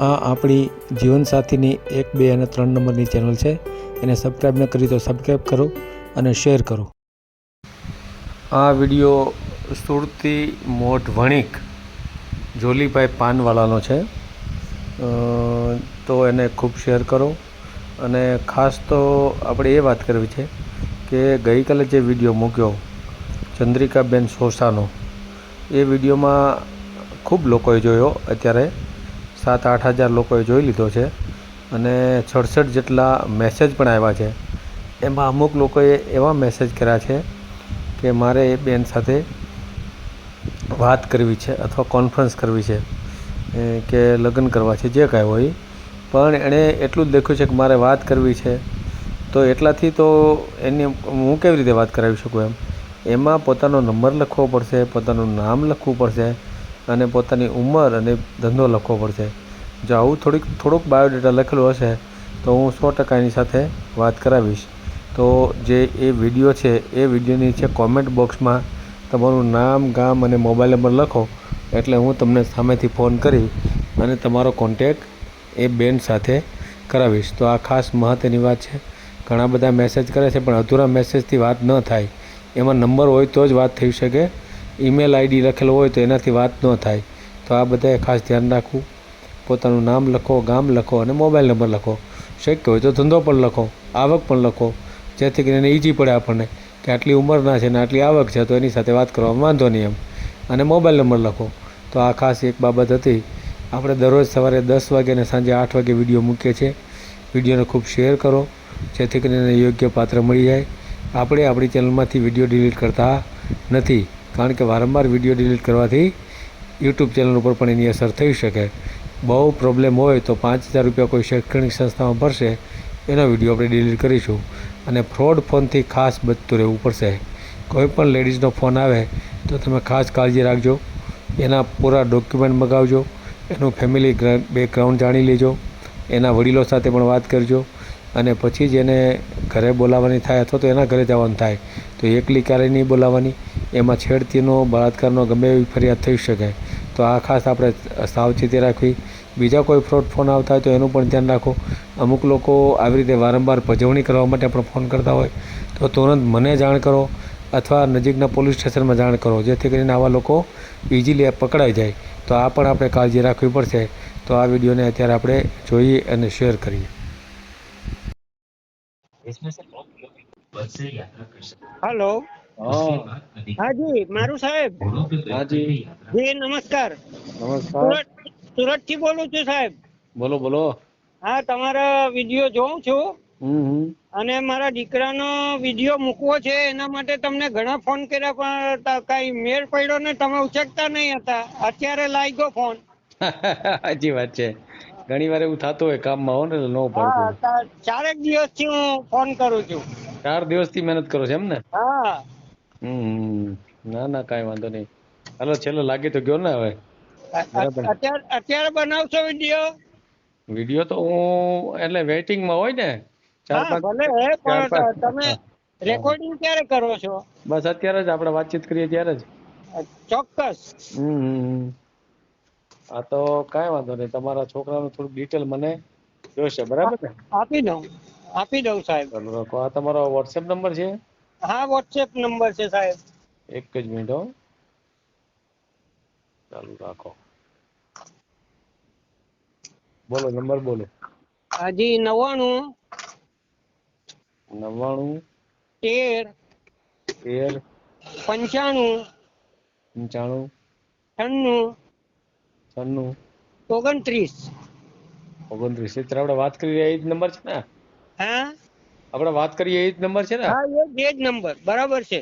આ આપણી જીવનસાથીની એક, બે અને ત્રણ નંબરની ચેનલ છે. એને સબસ્ક્રાઈબ ન કરી તો સબસ્ક્રાઈબ કરો અને શેર કરો. આ વીડિયો સુરતી મોઢ વણિક જોલીભાઈ પાનવાલાનો છે. તો એને ખૂબ શેર કરો. અને ખાસ તો આપણે એ વાત કરવી છે કે ગઈકાલે જે વીડિયો મૂક્યો, ચંદ્રિકાબેન સોસાનો, એ વિડીયોમાં ખૂબ લોકોએ જોયો અત્યારે. સાત આઠ હજાર લોકોએ જોઈ લીધો છે અને સડસઠ જેટલા મેસેજ પણ આવ્યા છે. એમાં અમુક લોકોએ એવા મેસેજ કર્યા છે કે મારે એ બેન સાથે વાત કરવી છે અથવા કોન્ફરન્સ કરવી છે કે લગ્ન કરવા છે, જે કાંઈ હોય. પણ એણે એટલું જ લખ્યું છે કે મારે વાત કરવી છે. તો એટલાથી તો એની હું કેવી રીતે વાત કરાવી શકું એમ? એમાં પોતાનો નંબર લખવો પડશે, પોતાનું નામ લખવું પડશે અને પોતાની ઉંમર અને ધંધો લખવો પડશે. જો આવું થોડીક, થોડુંક બાયોડેટા લખેલું હશે, તો હું સો ટકા એની સાથે વાત કરાવીશ. તો જે એ વીડિયો છે, એ વિડીયોની છે કોમેન્ટ બોક્સમાં તમારું નામ, ગામ અને મોબાઈલ નંબર લખો. એટલે હું તમને સામેથી ફોન કરી અને તમારો કોન્ટેક એ બેન સાથે કરાવીશ. તો આ ખાસ મહત્ત્વની વાત છે. ઘણા બધા મેસેજ કરે છે, પણ અધૂરા મેસેજથી વાત ન થાય. એમાં નંબર હોય તો જ વાત થઈ શકે. ઈમેલ આઈડી લખેલો હોય તો એનાથી વાત ન થાય. તો આ બધાએ ખાસ ધ્યાન રાખવું. પોતાનું નામ લખો, ગામ લખો અને મોબાઈલ નંબર લખો. શક્ય હોય તો ધંધો પણ લખો, આવક પણ લખો. જેથી કરીને ઈજી પડે આપણને કે આટલી ઉંમરના છે ને આટલી આવક છે, તો એની સાથે વાત કરવામાં વાંધો નહીં એમ. અને મોબાઈલ નંબર લખો. તો આ ખાસ એક બાબત હતી. આપણે દરરોજ સવારે દસ વાગે અને સાંજે આઠ વાગે વીડિયો મૂકીએ છીએ. વિડીયોને ખૂબ શેર કરો, જેથી કરીને યોગ્ય પાત્ર મળી જાય. આપણે આપણી ચેનલમાંથી વીડિયો ડિલીટ કરતા નથી. કારણ કે વારંવાર વીડિયો ડિલીટ કરવાથી યુટ્યુબ ચેનલ ઉપર પણ એની અસર થઈ શકે. બહુ પ્રોબ્લેમ હોય તો પાંચ હજાર રૂપિયા કોઈ શૈક્ષણિક સંસ્થામાં ભરશે, એનો વીડિયો આપણે ડિલીટ કરીશું. અને ફ્રોડ ફોનથી ખાસ બચતું રહેવું પડશે. કોઈ પણ લેડીઝનો ફોન આવે તો તમે ખાસ કાળજી રાખજો. એના પૂરા ડોક્યુમેન્ટ મગાવજો. એનું ફેમિલી બેકગ્રાઉન્ડ જાણી લેજો. એના વડીલો સાથે પણ વાત કરજો. અને પછી જ એને ઘરે બોલાવવાની થાય અથવા તો એના ઘરે જવાનું થાય, તો એકલી ક્યારેય નહીં બોલાવવાની એમાં છેડતીનો, બળાત્કારનો ગમે એવી ફરિયાદ થઈ શકે. તો આ ખાસ આપણે સાવચેતી રાખવી. બીજા કોઈ ફ્રોડ ફોન આવતા હોય તો એનું પણ ધ્યાન રાખો. અમુક લોકો આવી રીતે વારંવાર ભજવણી કરવા માટે પણ ફોન કરતા હોય. તો તુરંત મને જાણ કરો અથવા નજીકના પોલીસ સ્ટેશનમાં જાણ કરો. જેથી કરીને આવા લોકો ઇઝીલી પકડાઈ જાય. તો આ પણ આપણે કાળજી રાખવી પડશે. તો આ વિડીયોને અત્યારે આપણે જોઈએ અને શેર કરીએ. હેલો હાજી મારું સાહેબ. હાજી. જી નમસ્કાર. નમસ્કાર. સુરતથી બોલું છું સાહેબ. બોલો બોલો. હા તમારા વીડિયો જોઉં છું. અને મારા દીકરાનો વીડિયો મૂકવો છે એના માટે તમને ઘણા ફોન કર્યા પણ કઈ મેળ પડ્યો ને તમે ઉચકતા નહીં હતા. અત્યારે લાગ્યો ફોન. સાચી વાત છે. ઘણી વાર એવું થતું હોય કામમાં હો ને ચારેક દિવસથી પડતું ચારેક દિવસથી હું ફોન કરું છું. ચાર દિવસથી મહેનત કરો છો એમ ને? હા. હમ ના ના કાંઈ વાંધો નહીં. હાલો છેલ્લો લાગે તો ગયો ને હવે. અત્યારે અત્યારે બનાવશો વીડિયો? વીડિયો તો હું એટલે વેઇટિંગમાં હોય ને ચાર પાંચ ભલે તમે રેકોર્ડિંગ ક્યારે કરો છો? બસ અત્યારે જ આપણે વાતચીત કરીએ ત્યારે જ. ચોક્કસ. હમ હમ. તો કાંઈ વાંધો નહીં તમારા છોકરાનું થોડુંક ડિટેલ મને જોઈશે બરાબર ને? આપી દઉં આપી દઉં સાહેબ. આ તમારો વોટ્સએપ નંબર છે? હા વોટ્સએપ નંબર છે સાહેબ. એક જ મિનિટ હો. ચાલુ રાખો. બોલો નંબર બોલો. હાજી નવ્વાણું. નવ્વાણું. તેર. તેર. પંચાણું. પંચાણું. છન્નું. છન્નું. ઓગણત્રીસ. ઓગણત્રીસ. એ આપણે વાત કરી રહ્યા એ જ નંબર છે ને? હા? આપણે વાત કરીએ એ જ નંબર છે ને? હા એ જ નંબર બરાબર છે.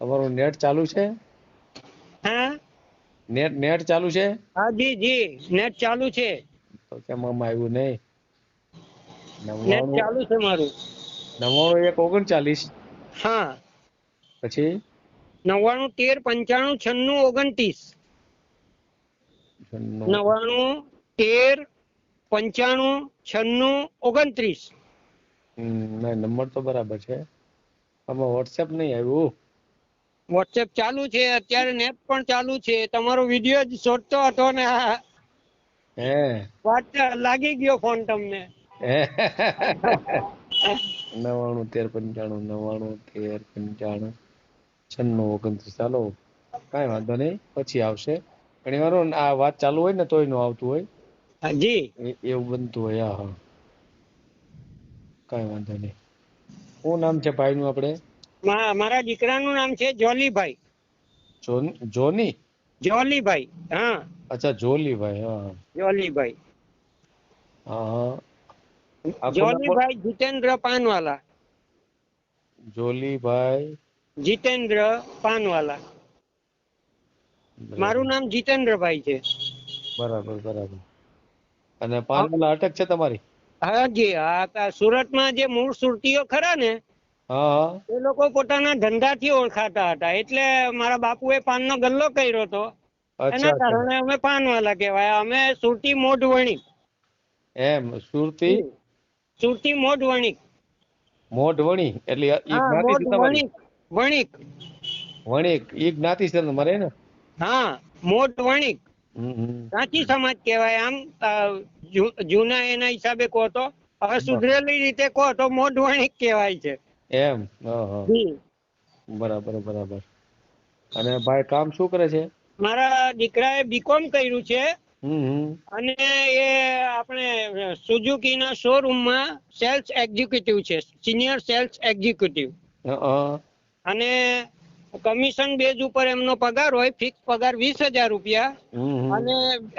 તમારું નેટ ચાલુ છે? હા? નેટ નેટ ચાલુ છે? હા જી જી. નેટ ચાલુ છે. તો કેમ આમ આવ્યું નહીં? નેટ ચાલુ છે મારું. નવ્વાણું એક ઓગણચાલીસ. હા. પછી? નવ્વાણું તેર પંચાણું છન્નું ઓગણત્રીસ. નવાણું નવ્વાણું તેર પંચાણું છન્નું ઓગણત્રીસ. નંબર તો બરાબર છે. આમાં વોટ્સએપ નહીં આવ્યું. વોટ્સએપ ચાલુ છે અત્યારે નેટ પણ ચાલુ છે. તમારો વીડિયો જ શોધતો હતો ને. આ હે. વાત લાગી ગયો ફોન તમને. નવાણું તેર પંચાણું નવાણું તેર પંચાણું છન્નું ઓગણત્રીસ. ચાલો કાંઈ વાંધો નહીં પછી આવશે. ઘણી વાર આ વાત ચાલુ હોય ને તોય નો આવતું હોય. હા, જી એવું બનતું હોય હા કઈ વાંધો નહીં. શું નામ છે ભાઈનું આપણે? મારા દીકરાનું નામ છે જોલીભાઈ જોન જોલીભાઈ હા. અચ્છા જોલીભાઈ હા. જોલીભાઈ હા. જોલીભાઈ જીતેન્દ્ર પાનવાલા. જોલીભાઈ જીતેન્દ્ર પાનવાલા. મારું નામ જીતેન્દ્રભાઈ છે. બરાબર બરાબર. અને પાનવાલા અટક છે તમારી? હાજી આ સુરતમાં જે મૂળ સુરતીઓ ખરા ને એ લોકો પોતાના ધંધાથી ઓળખાતા હતા. એટલે મારા બાપુએ પાનનો ગલ્લો કર્યો હતો. એના કારણે અમે પાનવાલા કહેવાય. અમે સુરતી મોઢ વણિક. એમ સુરતી? સુરતી મોઢ વણિક. મોઢ વણી એટલે ઈ જ્ઞાતિ છે તમારી? વણિક. વણિક. વણિક. ઈ જ્ઞાતિ છે તમારે ને? હા મોઢ વણિક. સાચી સમાજ કહેવાય. આમ જૂના એના હિસાબે કહો તો હવે સુધરેલી રીતે કહો તો મોઢવાણી કહેવાય છે. એમ? બરાબર બરાબર. અને ભાઈ કામ શું કરે છે? મારા દીકરાએ બીકોમ કર્યું છે. અને એ આપણે સુઝુકીના શોરૂમમાં સેલ્સ એક્ઝિક્યુટિવ છે. Senior sales executive. અને કમિશન બેઝ ઉપર એમનો પગાર હોય ફિક્સ પગાર વીસ હજાર રૂપિયા. અને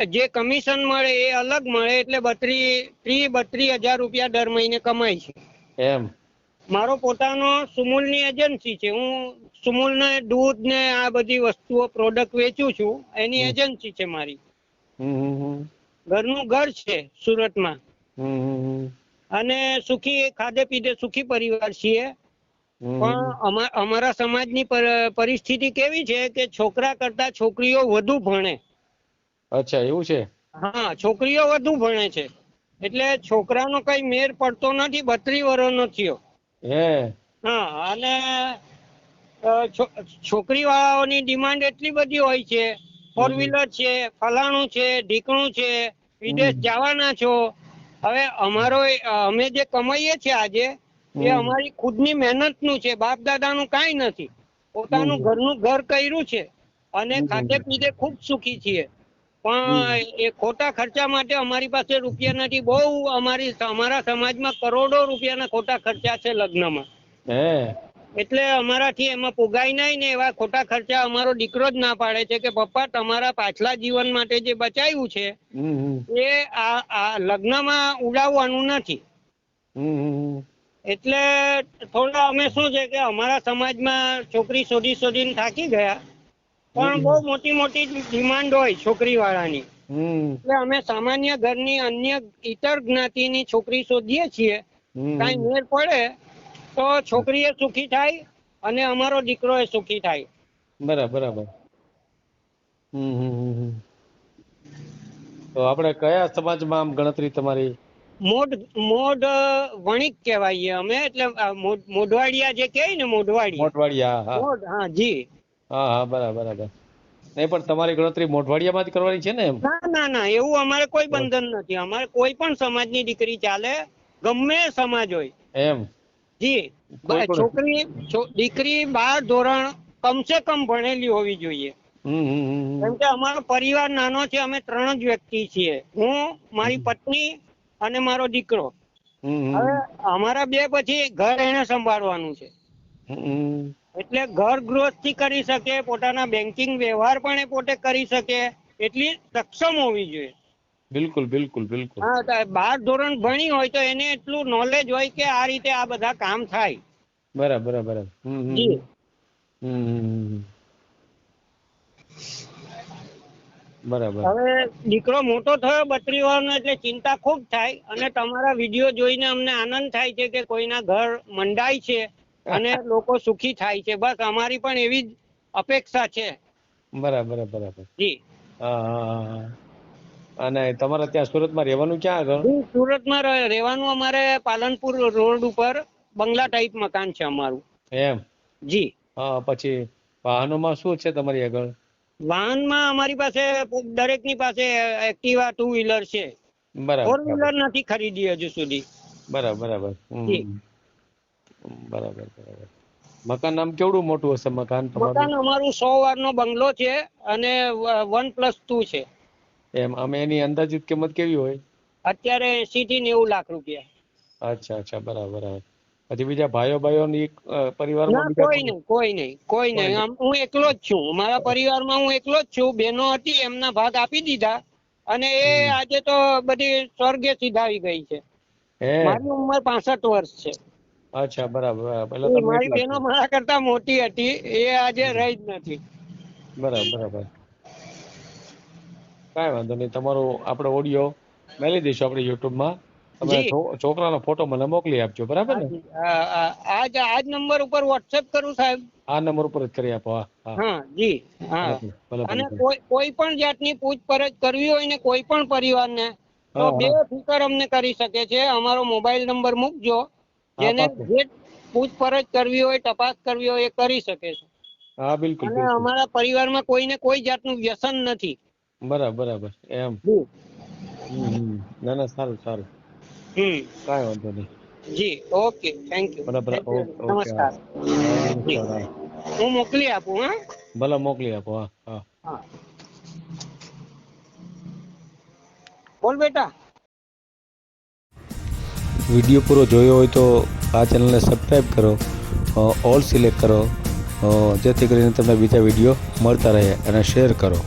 જે કમિશન મળે એ અલગ મળે એટલે બત્રી ત્રી બત્રી હજાર રૂપિયા દર મહિને કમાય છે. એમ. મારો પોતાનો સુમૂલની એજન્સી છે. હું સુમૂલને દૂધ ને આ બધી વસ્તુઓ પ્રોડક્ટ વેચું છું. એની એજન્સી છે મારી. ઘરનું ઘર છે સુરતમાં. અને સુખી ખાધે પીધે સુખી પરિવાર છીએ. પણ અમારા સમાજની પર- પરિસ્થિતિ કેવી છે કે છોકરા કરતા છોકરીઓ વધુ ભણે. અચ્છા એવું છે? હા છોકરીઓ વધુ ભણે છે. એટલે છોકરાનો કઈ મેર પડતો નથી બત્રી વર્ષનો થયો. હે. હા અને છોકરી વાળાઓની ડિમાન્ડ એટલી બધી હોય છે. ફોર વ્હીલર છે ફલાણું છે ઢીકણું છે વિદેશ જવાના છો. હવે અમારો અમે જે કમાઈએ છીએ આજે એ અમારી ખુદની મહેનતનું છે. બાપ દાદાનું કાંઈ નથી. પોતાનું. ઘરનું ઘર કર્યું છે. અને ખાતે પીધે ખૂબ સુખી છીએ. પણ એ ખોટા ખર્ચા માટે અમારી પાસે રૂપિયા નથી. બહુ અમારી અમારા સમાજમાં કરોડો રૂપિયાના ખોટા ખર્ચા છે લગ્નમાં. એટલે અમારાથી એમાં પુગાય નહીં ને એવા ખોટા ખર્ચા અમારો દીકરો જ ના પાડે છે કે પપ્પા તમારા પાછલા જીવન માટે જે બચાવ્યું છે. એ આ લગ્નમાં ઉડાવવાનું નથી. એટલે થોડા અમે શું છે કે અમારા સમાજમાં છોકરી શોધી શોધીને થાકી ગયા. પણ બહુ મોટી મોટી ડિમાન્ડ હોય છોકરી વાળાની એટલે અમે સામાન્ય ઘરની અન્ય ઇતર જ્ઞાતિની છોકરી શોધીએ છીએ. કઈ મેળ પડે તો છોકરી એ સુખી થાય અને અમારો દીકરો એ સુખી થાય. બરાબર બરાબર. તો આપણે કયા સમાજમાં આમ ગણતરી તમારી મોઢ મોઢ વણિક કહેવાય અમે. એટલે મોઢવાડિયા જે કહેવાય ને મોઢવાડિયા. મોટવાડી હા. હા જી. હા હા બરાબર બરાબર. નહીં પણ તમારી ગણતરી મોઢવાડિયામાં જ કરવાની છે ને એમ? ના ના ના એવું અમારે કોઈ બંધન નથી. અમારે કોઈ પણ સમાજની દીકરી ચાલે ગમે સમાજ હોય. એમ? જી. છોકરી દીકરી બાર ધોરણ કમસે કમ ભણેલી હોવી જોઈએ. કેમ કે અમારો પરિવાર નાનો છે અમે ત્રણ જ વ્યક્તિ છીએ. હું મારી પત્ની અને મારો દીકરો. હવે અમારા બે પછી ઘર એને સંભાળવાનું છે. એટલે ઘર ગૃહસ્થી કરી શકે પોતાના બેન્કિંગ વ્યવહાર પણ એ પોતે કરી શકે એટલી સક્ષમ હોવી જોઈએ. બિલકુલ બિલકુલ બિલકુલ. હા બાર ધોરણ ભણી હોય તો એને એટલું નોલેજ હોય કે આ રીતે આ બધા કામ થાય. બરાબર બરાબર. બરાબર હમ, હમ, જી હમ, હમ, હમ, હમ. બરાબર. હવે દીકરો મોટો થયો બત્રી વર્ષનો એટલે ચિંતા ખૂબ થાય અને તમારા વીડિયો જોઈને અમને આનંદ થાય છે કે કોઈના ઘર મંડાય છે અને લોકો સુખી થાય છે. બસ અમારી પણ એવી જ અપેક્ષા છે. બરાબર બરાબર. જી. અને તમારે ત્યાં સુરતમાં રહેવાનું ક્યાં આગળ? સુરતમાં રહેવાનું અમારે પાલનપુર રોડ ઉપર બંગલા ટાઈપ મકાન છે અમારું. એમ? જી. હા પછી વાહનોમાં શું છે તમારી આગળ? વાહનમાં અમારી પાસે દરેકની પાસે એક્ટિવા ટુ વ્હીલર છે. ફોર બરાબર. વ્હીલર નથી ખરીદી હજુ સુધી. બરાબર બરાબર. બરાબર બરાબર. મકાન આમ કેવડું મોટું હશે મકાન મકાન અમારું સો વારનો બંગલો છે અને વન પ્લસ ટુ છે. એમ અમે એની અંદાજિત કિંમત કેવી હોય? અત્યારે એસી થી નેવું લાખ રૂપિયા. અચ્છા અચ્છા. બરાબર બરાબર. પછી બીજા ભાઈઓ ભાઈઓ ની પરિવારમાં કોઈ નહીં કોઈ નહીં કોઈ નહીં. હું એકલો જ છું. મારા પરિવારમાં હું એકલો જ છું. બહેનો હતી એમના ભાગ આપી દીધા. અને એ આજે તો બધી સ્વર્ગે સીધાવી ગઈ છે. મારી ઉંમર પાસઠ વર્ષ છે. અચ્છા બરાબર એટલે મારી બહેનો મારા કરતા મોટી હતી. એ આજે રહી જ નથી. બરાબર બરાબર. કાંઈ વાંધો નહીં. તમારો આપણે ઓડિયો મેલી દઈશું આપણે યુટ્યુબમાં માં. તમે. છોકરાનો ફોટો મને મોકલી આપજો બરાબર ને? આજ આજ નંબર ઉપર વોટ્સએપ કરું સાહેબ. આ નંબર ઉપર જ કરી આપો હા જી હા. અને કોઈ કોઈ પણ જાતની પૂછપરછ કરવી હોય ને કોઈ પણ પરિવારને તો બે ફિકર અમને કરી શકે છે. અમારો મોબાઈલ નંબર મૂકજો. જેને જે પૂછપરછ કરવી હોય તપાસ કરવી હોય એ કરી શકે છે. હા બિલકુલ અને. અમારા પરિવારમાં કોઈને કોઈ જાતનું વ્યસન નથી. બરાબર બરાબર. એમ. ના ના સારું સારું. હમ. કાંઈ વાંધો નહીં. જી ઓકે થેન્ક યુ બરાબર નમસ્કાર. હા. મોકલી આપું હા? ભલે મોકલી આપો હા હા. હા. બોલ બેટા. વીડિયો પૂરો જોયો હોય તો આ ચેનલને સબસ્ક્રાઈબ કરો ઓલ સિલેક્ટ કરો જેથી કરીને તમને બીજા વીડિયો મળતા રહે અને શેર કરો.